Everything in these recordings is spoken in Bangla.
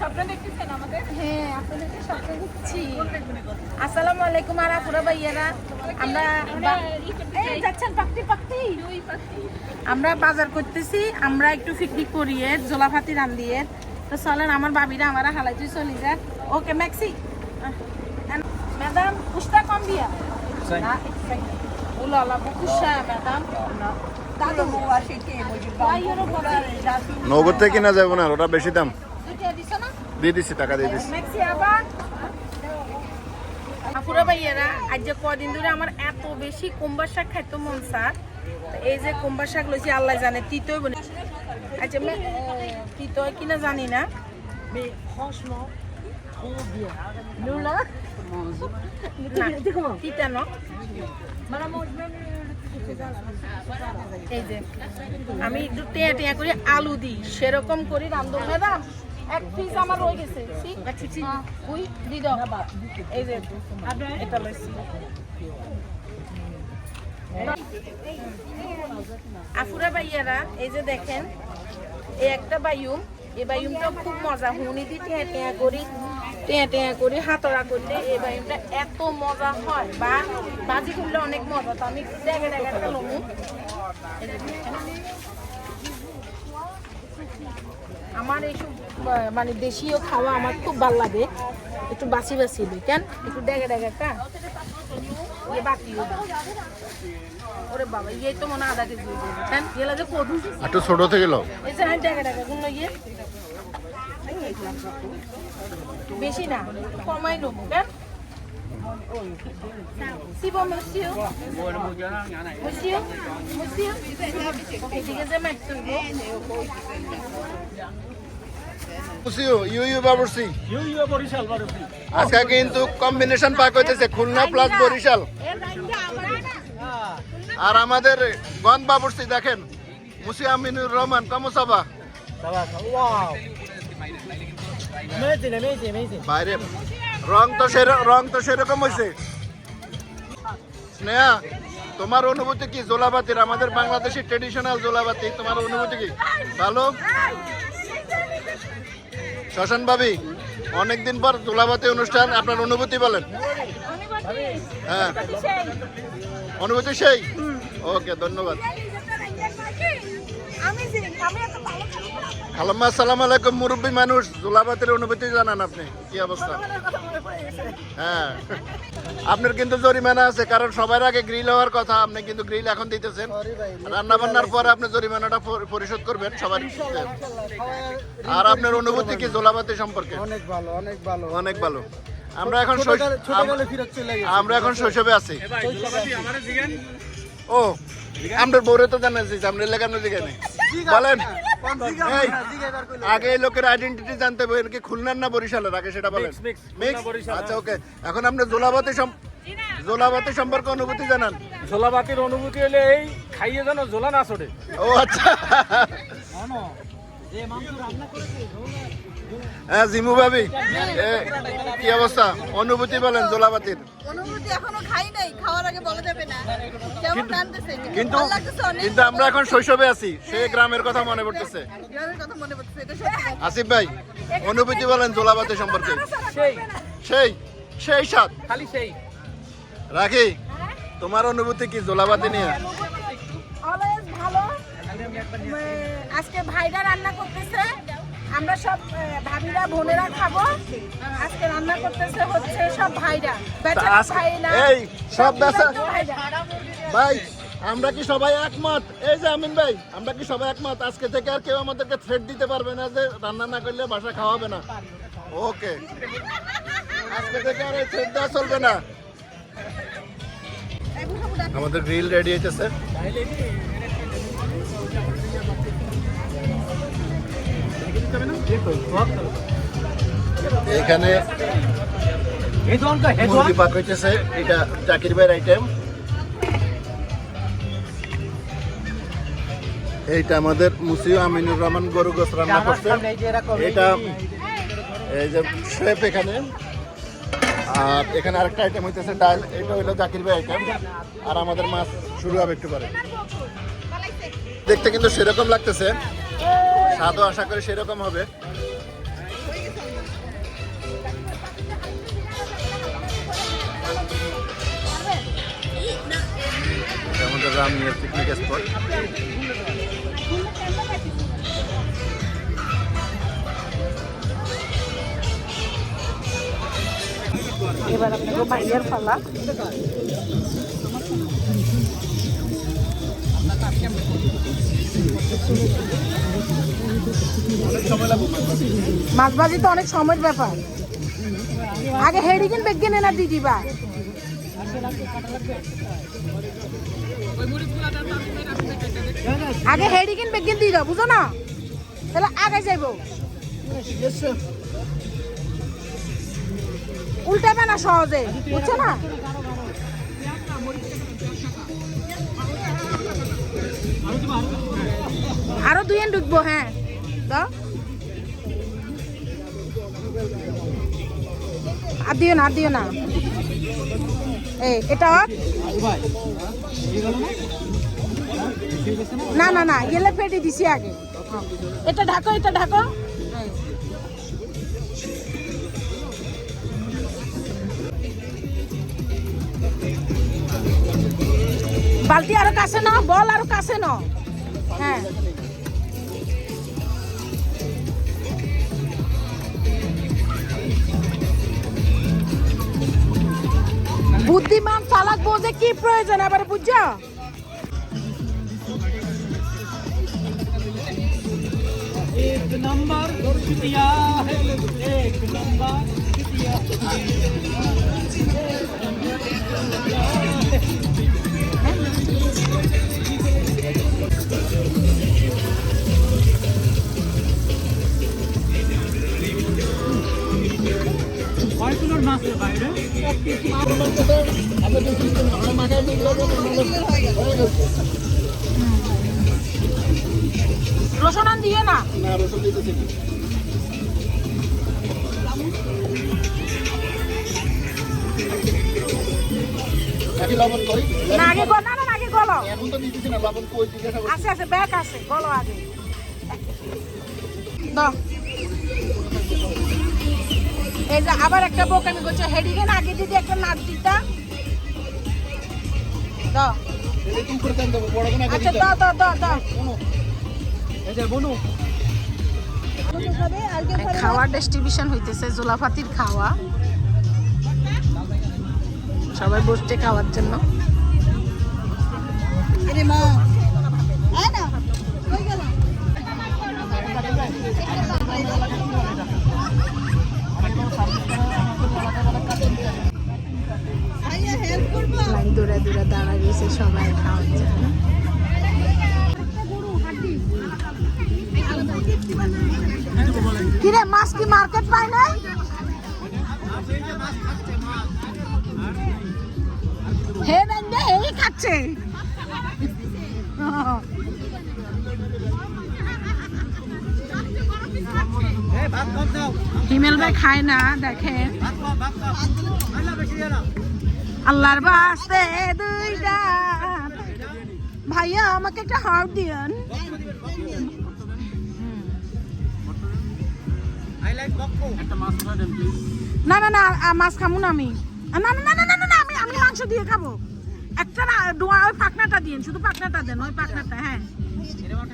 স্বপ্ন দেখতেছেন আমাদের? হ্যাঁ আপনাদেরকে স্বপ্ন দিচ্ছি আসসালামু আলাইকুম আর আপুরা ভাইয়ারা। আমরা যাচ্ছেন পাকতি পাকতি আমরা বাজার করতেছি আমরা একটু পিকনিক করি এর জোলাফাতি রান দিয়ে তো চলেন আমার বাবিরা আমার হালাইতে চলে যাক। ওকে ম্যাক্সি। ম্যাডাম কুস্তা কম দিয়া। উলালা বুকুশা ম্যাডাম। দাদু। নগদ থেকে কিনা যাব না ওটা বেশি দাম। দিয়ে দিচ্ছি টাকা দিয়ে দিচ্ছি আপুরা ভাইয়ারা আজ যে কদিন ধরে আমার এত বেশি কুম্বার শাক খাইতো মন স্যার। এই যে কুম্বার শাক লইছি আল্লাহ জানে তিতই বনে আচ্ছা তিতই কিনা জানি না। Lula? ন? এই যে আমি একটু টেয়া টেয়া করে আলু দিই সেরকম করি রান্ধব ম্যাডাম এক পিস আমার রয়ে গেছে হ্যাঁ, ওই দি দাও। এই যে এটা লইছি। আফুরা বাইয়ারা এই যে দেখেন এই একটা বায়ুম এই বায়ুমটা খুব মজা। হুনি দিয়ে টেয়া টেয়া করি টেয়া টেয়া করি হাতড়া করলে এই বায়ুমটা এত মজা হয়। বা বাজি করলে অনেক মজা। তো আমি একটু ডেগে ডেগে লমু। আমার এইসব মানে দেশীয় খাওয়া আমার খুব ভালো লাগে। একটু বাসি বাসি দিই কেন? একটু ডেগে ডেগে একটা। ইয়ে বাকি ওরে বাবা ইয়ে তো মনে আধা কেজি কেন? ইয়ে লাগে কদু। একটু ছোট থেকে লো এই যে ডেগে ডেগে গুলো ইয়ে। বেশি না কমাই নেব কেন? তুলবো। খুশিও ইউ ইউ বাবুরসি আজকে কিন্তু কম্বিনেশন পাক হইতেছে খুলনা প্লাস বরিশাল। আর আমাদের গন বাবুরসি দেখেন। মুসি আমিনুর রহমান কমসাবা বাইরে। রং তো রং তো সেরকম হয়েছে স্নেহা তোমার অনুভূতি কি? জোলাবাতির আমাদের বাংলাদেশি ট্রেডিশনাল জোলাবাতি তোমার অনুভূতি কি? ভালো? শ্মশান ভাবি অনেকদিন পর জোলাবাতি অনুষ্ঠান আপনার অনুভূতি বলেন। হ্যাঁ। অনুভূতি সেই। ওকে ধন্যবাদ। খালাম্মা আসসালামু আলাইকুম মুরব্বী মানুষ। জোলাবাতির অনুভূতি জানান আপনি। কি অবস্থা? হ্যাঁ। আপনার কিন্তু জরিমানা আছে কারণ সবার আগে গ্রিল হওয়ার কথা আপনি কিন্তু গ্রিল এখন দিতেছেন। রান্না বান্নার পরে আপনি জরিমানাটা পরিশোধ করবেন সবার আর আপনার অনুভূতি কি জোলাবাতি সম্পর্কে? অনেক ভালো অনেক ভালো। অনেক ভালো। আমরা এখন আমরা এখন শৈশবে আছি। ও আমরা বউরে তো জানাচ্ছি আমরা এলাকা নদীকে নেই। বলেন। আগে এই লোকের আইডেন্টিটি জানতে হবে কি খুলনার না বরিশালের? আগে সেটা বলেন। মিক্স আচ্ছা ওকে। এখন আমরা জোলাবাতি জোলাবাতি সম্পর্কে অনুভূতি জানান। ঝোলাবাতির অনুভূতি হলে এই খাইয়ে যেন জোলা না চড়ে। ও আচ্ছা। হ্যাঁ জিমু ভাবি এ, কি অবস্থা? অনুভূতি বলেন জোলাবাতির। অনুভূতি এখনও খাই নাই খাওয়ার আগে বলা যাবে না। কেমন টানতেছে কিন্তু কিন্তু আমরা এখন শৈশবে আছি সে গ্রামের কথা মনে পড়তেছে। গ্রামের কথা মনে পড়ছে এটা সত্যি। আসিফ ভাই অনুভূতি বলেন জোলাবাতি সম্পর্কে। সেই। সেই সেই সাত। খালি সেই। রাখি তোমার অনুভূতি কি জোলাবাতি নিয়ে? অলওয়েজ ভালো। উম, আজকে ভাইরা রান্না করতেছে। আমরা সব ভাবিরা বোনেরা খাব। আজকে রান্না করতেছে হচ্ছে সব ভাইরা। বেচারা ভাই না। এই, সব বেচা-। ভাই আমরা কি সবাই একমত? এই যে আমিন ভাই আমরা কি সবাই একমত? আজকে থেকে আর কেউ আমাদেরকে থ্রেড দিতে পারবে না যে রান্না না করলে বাসা খাওয়াবে না। ওকে। আজকে থেকে আর এই থ্রেড দেওয়া চলবে না। আমাদের গ্রিল রেডি হইতেছে। এখানে মুরগি পাক হইতেছে এটা জাকির ভাইয়ের আইটেম এইটা আমাদের মুসিও আমিনুর রহমান গরু গোস রান্না করছে। এটা এই যে শেফ এখানে। আর এখানে আরেকটা আইটেম হইতেছে ডাল। এটা হইল জাকির ভাই আইটেম আর আমাদের মাছ শুরু হবে একটু পরে। দেখতে কিন্তু সেরকম লাগতেছে। স্বাদও আশা করি সেরকম হবে। রামিয়ার পিকনিক স্পট এবার আপনাকে বাইরের পালা। মাছ ভাজি তো অনেক সময়ের ব্যাপার। আগে হেডিকেন বেগিন এনা দিয়ে দিবা আগে হেডিকেন বেগিন দিয়ে দাও, বুঝো না? তাহলে আগে যাইব। উল্টাবে না সহজে, বুঝছ না? আরও দুই ঢুকবো হ্যাঁ। দাও। আর দিও না, আর দিও না। এই, এটা? না না না গেলে ফেটে দিছি আগে। এটা ঢাকো এটা ঢাকো। বালতি আরও কাছে নাও, বল আরও কাছে নাও। হ্যাঁ। বুদ্ধিমান চালাক বোঝে কি প্রয়োজন এবার বুঝছো एक नंबर किया है एक नंबर किया রসুন আন দিয়ে না। না রসুন দিতেছি না। নাকি লবণ করি না আগে গো- না না না, আগে গলো এখন তো দিতেছি না লবণ কই জিজ্ঞাসা আছে আছে ব্যাগ আছে গলো আগে। দাও। এই যে আবার একটা বোক আমি করছি হেডিকে আগে দিদি একটা নাট দিতা। দাও। আচ্ছা দাও খাওয়ার ডিস্ট্রিবিউশন হইতেছে জোলাফাতির খাওয়া। সবাই বসছে খাওয়ার জন্য। লাইন দৌড়া দৌড়া দাঁড়া গেছে সবাই খাওয়ার জন্য। কিরে, মাছ কি মার্কেট পায় নাই? হে বেন্দে এই খাচ্ছে। হিমেল ভাই খায় না, দেখেন। আল্লাহর বাস্তে দুইটা। ভাইয়া, আমাকে একটা হার দিয়েন। না না না মাছ খামু না আমি। না না না না না আমি আমি মাংস দিয়ে খাব। একটা না ডোয়া ওই পাকনাটা দিন শুধু পাকনাটা দেন ওই পাকনাটা হ্যাঁ।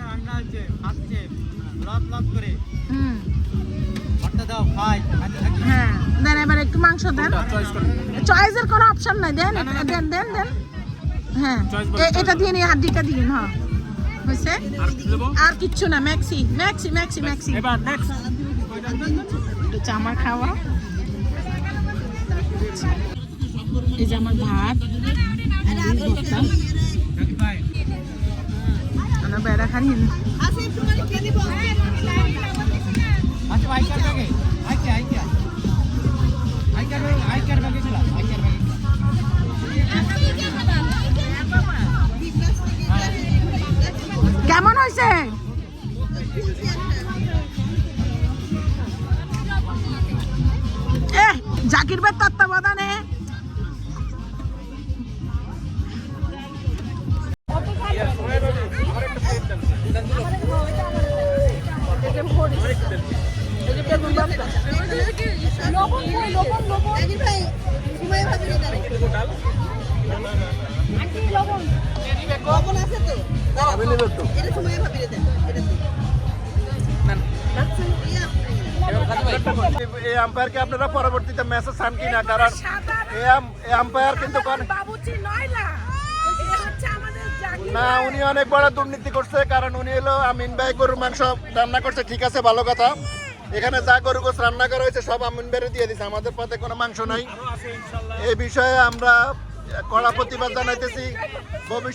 রান্না হচ্ছে করে। হুম। হ্যাঁ দেন এবার একটু মাংস দেন। চয়েসের কোনো অপশন নাই দেন দেন দেন দেন। হ্যাঁ এটা দিয়ে নিয়ে হাড্ডিটা দিন হ্যাঁ হয়েছে? আর আর কিচ্ছু না ম্যাক্সি ম্যাক্সি ম্যাক্সি ম্যাক্সি এবার নেক্সট এটা আমার খাওয়া। এই যে আমার ভাত আমার বেড়া খানি আসে একটু এই আম্পায়ারকে আপনারা পরবর্তীতে মেসেজ চান কিনা? কারণ এই আম- এই আম্পায়ার কিন্তু বাবুচি না, উনি অনেক বড় দুর্নীতি করছে, কারণ উনি হলো আমিন ভাই, গরুর মাংস রান্না করছে, ঠিক আছে, ভালো কথা। এখানে যা গরু গোস রান্না করা হয়েছে, সব আমিন ভাইরে দিয়ে দিছে, আমাদের পথে কোনো মাংস নাই। এই বিষয়ে আমরা কড়া প্রতিবাদ জানাইতেছি। ভবিষ্যৎ